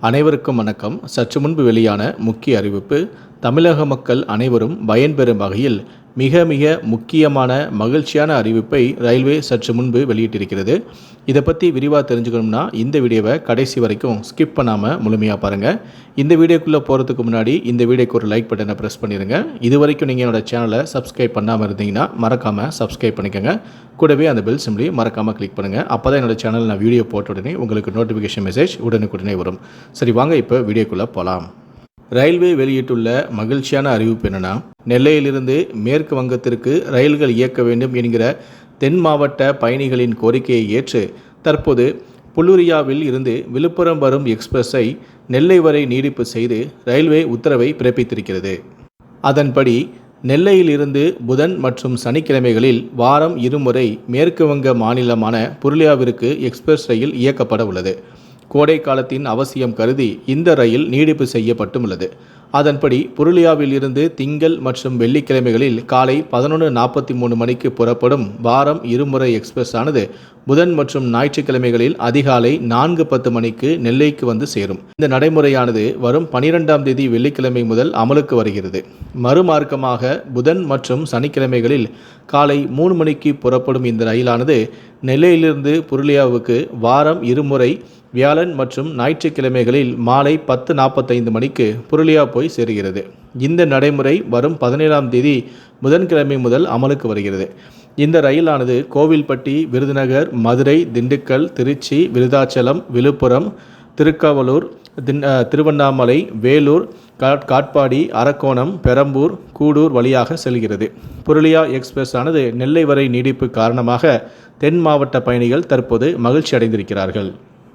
அனைவருக்கும் வணக்கம். சற்று முன்பு வெளியான முக்கிய அறிவிப்பு தமிழக மக்கள் அனைவரும் பயன்பெறும் வகையில் மிக மிக முக்கியமான மகிழ்ச்சியான அறிவிப்பை ரயில்வே சற்று முன்பு வெளியிட்டிருக்கிறது. இதை பற்றி விரிவாக தெரிஞ்சுக்கணும்னா இந்த வீடியோவை கடைசி வரைக்கும் ஸ்கிப் பண்ணாமல் முழுமையாக பாருங்கள் இந்த வீடியோக்குள்ளே போகிறதுக்கு முன்னாடி இந்த வீடியோக்கு ஒரு லைக் பட்டனை ப்ரெஸ் பண்ணிடுங்க இது வரைக்கும் நீங்கள் என்னோட சேனலை சப்ஸ்கிரைப் பண்ணாமல் இருந்தீங்கன்னா மறக்காமல் சப்ஸ்கிரைப் பண்ணிக்கோங்க. கூடவே அந்த பெல் சிம்லி மறக்காமல் கிளிக் பண்ணுங்கள் அப்போ தான் என்னோட சேனல் நான் வீடியோ போட்ட உடனே உங்களுக்கு நோட்டிஃபிகேஷன் மெசேஜ் உடனுக்குடனே வரும். சரி வாங்க இப்போ வீடியோக்குள்ளே போகலாம் ரயில்வே வெளியிட்டுள்ள மகிழ்ச்சியான அறிவிப்பு என்னென்னா நெல்லையிலிருந்து மேற்கு வங்கத்திற்கு ரயில்கள் இயக்க வேண்டும் என்கிற தென் மாவட்ட பயணிகளின் கோரிக்கையை ஏற்று தற்போது புல்லுரியாவில் இருந்து விழுப்புரம் வரும் எக்ஸ்பிரஸை நெல்லை வரை நீடிப்பு செய்து ரயில்வே உத்தரவை பிறப்பித்திருக்கிறது. அதன்படி நெல்லையிலிருந்து புதன் மற்றும் சனிக்கிழமைகளில் வாரம் இருமுறை மேற்கு வங்க மாநிலமான புருளியாவிற்கு எக்ஸ்பிரஸ் ரயில் இயக்கப்பட உள்ளது. கோடை காலத்தின் அவசியம் கருதி இந்த ரயில் நீடிப்பு செய்யப்பட்டுள்ளது அதன்படி புருலியாவில் இருந்து திங்கள் மற்றும் வெள்ளிக்கிழமைகளில் காலை பதினொன்று நாற்பத்தி மூணு மணிக்கு புறப்படும் வாரம் இருமுறை எக்ஸ்பிரஸ் ஆனது புதன் மற்றும் ஞாயிற்றுக்கிழமைகளில் அதிகாலை நான்கு பத்து மணிக்கு நெல்லைக்கு வந்து சேரும். இந்த நடைமுறையானது வரும் பனிரெண்டாம் தேதி வெள்ளிக்கிழமை முதல் அமலுக்கு வருகிறது. மறுமார்க்கமாக புதன் மற்றும் சனிக்கிழமைகளில் காலை மூணு மணிக்கு புறப்படும் இந்த ரயிலானது நெல்லையிலிருந்து புருலியாவுக்கு வாரம் இருமுறை வியாழன் மற்றும் ஞாயிற்றுக்கிழமைகளில் மாலை பத்து நாற்பத்தைந்து மணிக்கு புருலியா போய் சேருகிறது. இந்த நடைமுறை வரும் பதினேழாம் தேதி புதன்கிழமை முதல் அமலுக்கு வருகிறது. இந்த ரயிலானது கோவில்பட்டி விருதுநகர் மதுரை திண்டுக்கல் திருச்சி விருதாச்சலம் விழுப்புரம் திருக்காவலூர் அஹ், திருவண்ணாமலை வேலூர் காட் காட்பாடி அரக்கோணம் பெரம்பூர் கூடூர் வழியாக செல்கிறது. புருளியா எக்ஸ்பிரஸ் ஆனது நெல்லை வரை நீடிப்பு காரணமாக தென் மாவட்ட பயணிகள் தற்போது மகிழ்ச்சி அடைந்திருக்கிறார்கள்